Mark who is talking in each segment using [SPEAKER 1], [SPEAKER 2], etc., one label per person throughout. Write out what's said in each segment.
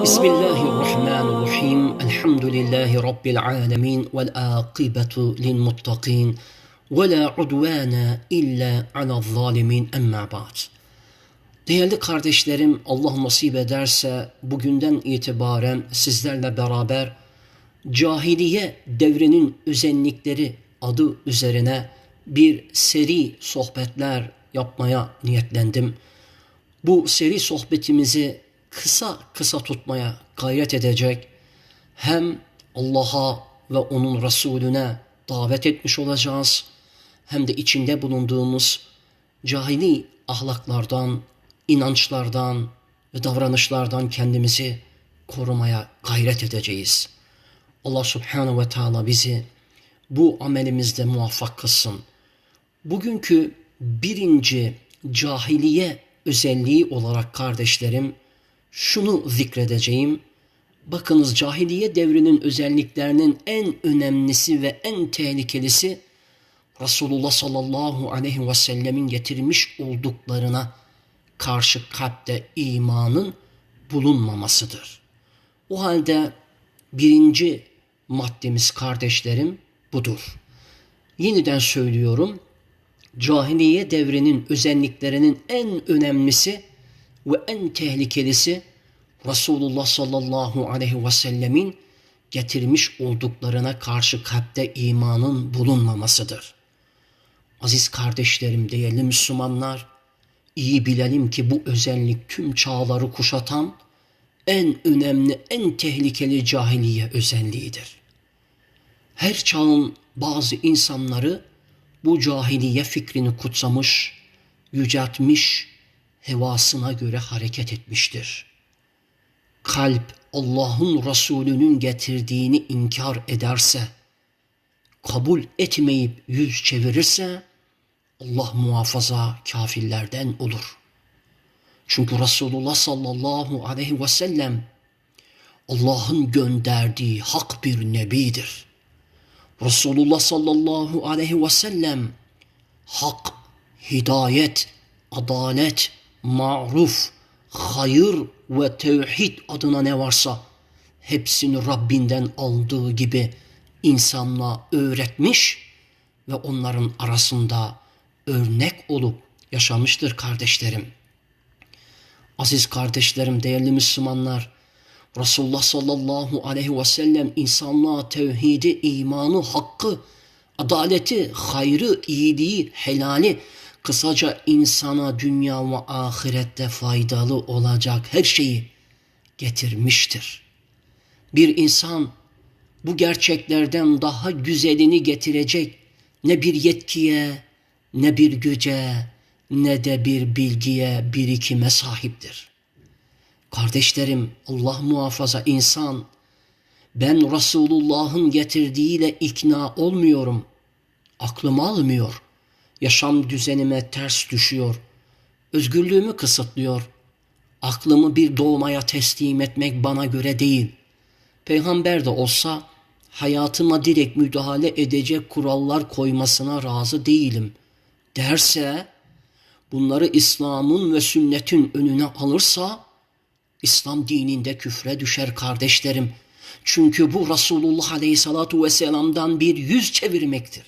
[SPEAKER 1] بسم الله الرحمن الرحيم الحمد لله رب العالمين والآقبة للمتقين ولا عدوان إلا على الظالمين أما بعد Değerli kardeşlerim Allah nasip ederse bugünden itibaren sizlerle beraber cahiliye devrinin özellikleri adı üzerine bir seri sohbetler yapmaya niyetlendim. Bu seri sohbetimizi kısa kısa tutmaya gayret edecek hem Allah'a ve onun Resulüne davet etmiş olacağız hem de içinde bulunduğumuz cahili ahlaklardan, inançlardan ve davranışlardan kendimizi korumaya gayret edeceğiz. Allah subhanahu ve teala bizi bu amelimizde muvaffak kılsın. Bugünkü birinci cahiliye özelliği olarak kardeşlerim şunu zikredeceğim. Bakınız cahiliye devrinin özelliklerinin en önemlisi ve en tehlikelisi Resulullah sallallahu aleyhi ve sellemin getirmiş olduklarına karşı kalpte imanın bulunmamasıdır. O halde birinci maddemiz kardeşlerim budur. Yeniden söylüyorum. Cahiliye devrinin özelliklerinin en önemlisi ve en tehlikelisi Resulullah sallallahu aleyhi ve sellemin getirmiş olduklarına karşı kalpte imanın bulunmamasıdır. Aziz kardeşlerim, değerli Müslümanlar, iyi bilelim ki bu özellik tüm çağları kuşatan en önemli, en tehlikeli cahiliye özelliğidir. Her çağın bazı insanları bu cahiliye fikrini kutsamış, yüceltmiş, hevasına göre hareket etmiştir. Kalp Allah'ın Resulü'nün getirdiğini inkar ederse, kabul etmeyip yüz çevirirse, Allah muhafaza kafirlerden olur. Çünkü Resulullah sallallahu aleyhi ve sellem Allah'ın gönderdiği hak bir nebidir. Resulullah sallallahu aleyhi ve sellem hak, hidayet, adalet, maruf, hayır ve tevhid adına ne varsa hepsini Rabbinden aldığı gibi insanlığa öğretmiş ve onların arasında örnek olup yaşamıştır kardeşlerim. Aziz kardeşlerim, değerli Müslümanlar, Resulullah sallallahu aleyhi ve sellem insanlığa tevhidi, imanı, hakkı, adaleti, hayrı, iyiliği, helali, kısaca insana dünya ve ahirette faydalı olacak her şeyi getirmiştir. Bir insan bu gerçeklerden daha güzelini getirecek ne bir yetkiye, ne bir güce, ne de bir bilgiye, birikime sahiptir. Kardeşlerim, Allah muhafaza insan, ben Resulullah'ın getirdiğiyle ikna olmuyorum. Aklım almıyor. Yaşam düzenime ters düşüyor. Özgürlüğümü kısıtlıyor. Aklımı bir doğmaya teslim etmek bana göre değil. Peygamber de olsa hayatıma direkt müdahale edecek kurallar koymasına razı değilim derse bunları İslam'ın ve sünnetin önüne alırsa İslam dininde küfre düşer kardeşlerim. Çünkü bu Resulullah Aleyhissalatu Vesselam'dan bir yüz çevirmektir.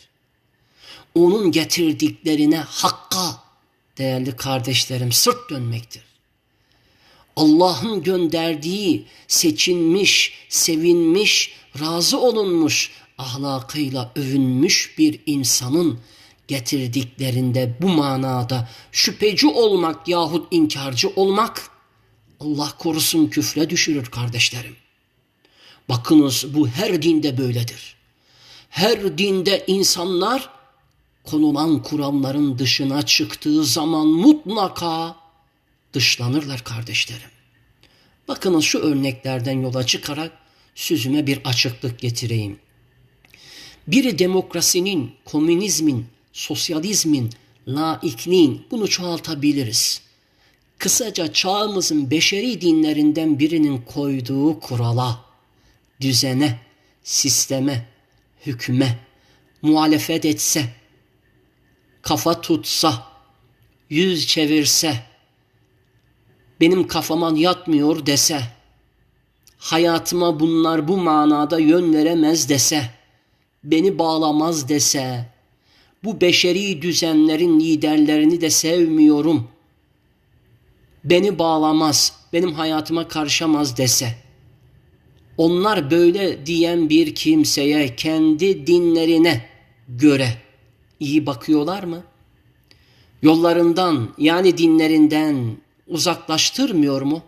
[SPEAKER 1] Onun getirdiklerine hakka değerli kardeşlerim sırt dönmektir. Allah'ın gönderdiği seçilmiş, sevinmiş, razı olunmuş, ahlakıyla övünmüş bir insanın getirdiklerinde bu manada şüpheci olmak yahut inkarcı olmak Allah korusun küfre düşürür kardeşlerim. Bakınız bu her dinde böyledir. Her dinde insanlar konulan kuramların dışına çıktığı zaman mutlaka dışlanırlar kardeşlerim. Bakınız şu örneklerden yola çıkarak sözüme bir açıklık getireyim. Biri demokrasinin, komünizmin, sosyalizmin, laikliğin bunu çoğaltabiliriz. Kısaca çağımızın beşeri dinlerinden birinin koyduğu kurala, düzene, sisteme, hükme, muhalefet etse, kafa tutsa, yüz çevirse, benim kafama yatmıyor dese, hayatıma bunlar bu manada yön veremez dese, beni bağlamaz dese, bu beşeri düzenlerin liderlerini de sevmiyorum, beni bağlamaz, benim hayatıma karışamaz dese, onlar böyle diyen bir kimseye kendi dinlerine göre iyi bakıyorlar mı? Yollarından yani dinlerinden uzaklaştırmıyor mu?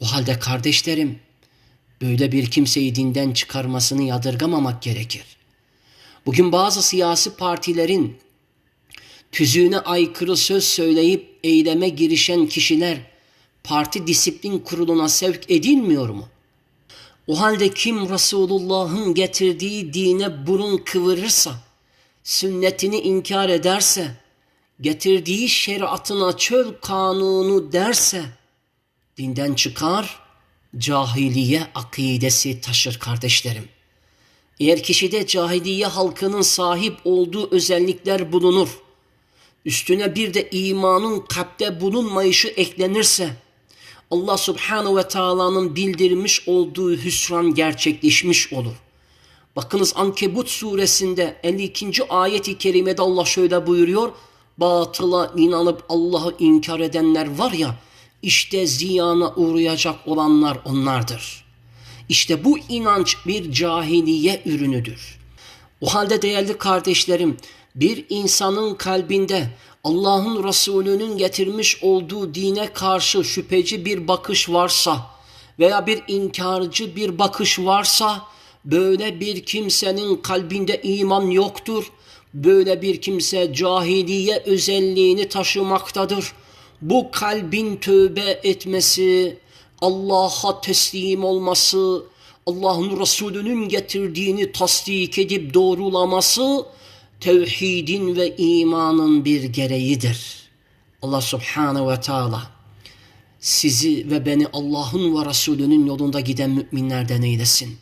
[SPEAKER 1] O halde kardeşlerim böyle bir kimseyi dinden çıkarmasını yadırgamamak gerekir. Bugün bazı siyasi partilerin tüzüğüne aykırı söz söyleyip eyleme girişen kişiler parti disiplin kuruluna sevk edilmiyor mu? O halde kim Resulullah'ın getirdiği dine burun kıvırırsa, sünnetini inkar ederse, getirdiği şeriatına çöl kanunu derse, dinden çıkar, cahiliye akidesi taşır kardeşlerim. Eğer kişide cahiliye halkının sahip olduğu özellikler bulunur, üstüne bir de imanın kalpte bulunmayışı eklenirse, Allah subhanahu ve taala'nın bildirmiş olduğu hüsran gerçekleşmiş olur. Bakınız Ankebut suresinde 52. ayet-i kerimede Allah şöyle buyuruyor. Batıla inanıp Allah'ı inkar edenler var ya işte ziyana uğrayacak olanlar onlardır. İşte bu inanç bir cahiliye ürünüdür. O halde değerli kardeşlerim bir insanın kalbinde Allah'ın Resulü'nün getirmiş olduğu dine karşı şüpheci bir bakış varsa veya bir inkarcı bir bakış varsa böyle bir kimsenin kalbinde iman yoktur. Böyle bir kimse cahiliye özelliğini taşımaktadır. Bu kalbin tövbe etmesi, Allah'a teslim olması, Allah'ın Resulü'nün getirdiğini tasdik edip doğrulaması tevhidin ve imanın bir gereğidir. Allah subhanehu ve taala sizi ve beni Allah'ın ve Resulünün yolunda giden müminlerden eylesin.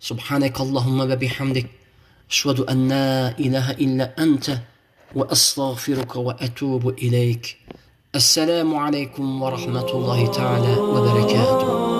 [SPEAKER 1] سبحانك اللهم وبحمدك أشهد أن لا إله إلا أنت وأستغفرك وأتوب إليك. السلام عليكم ورحمة الله تعالى وبركاته.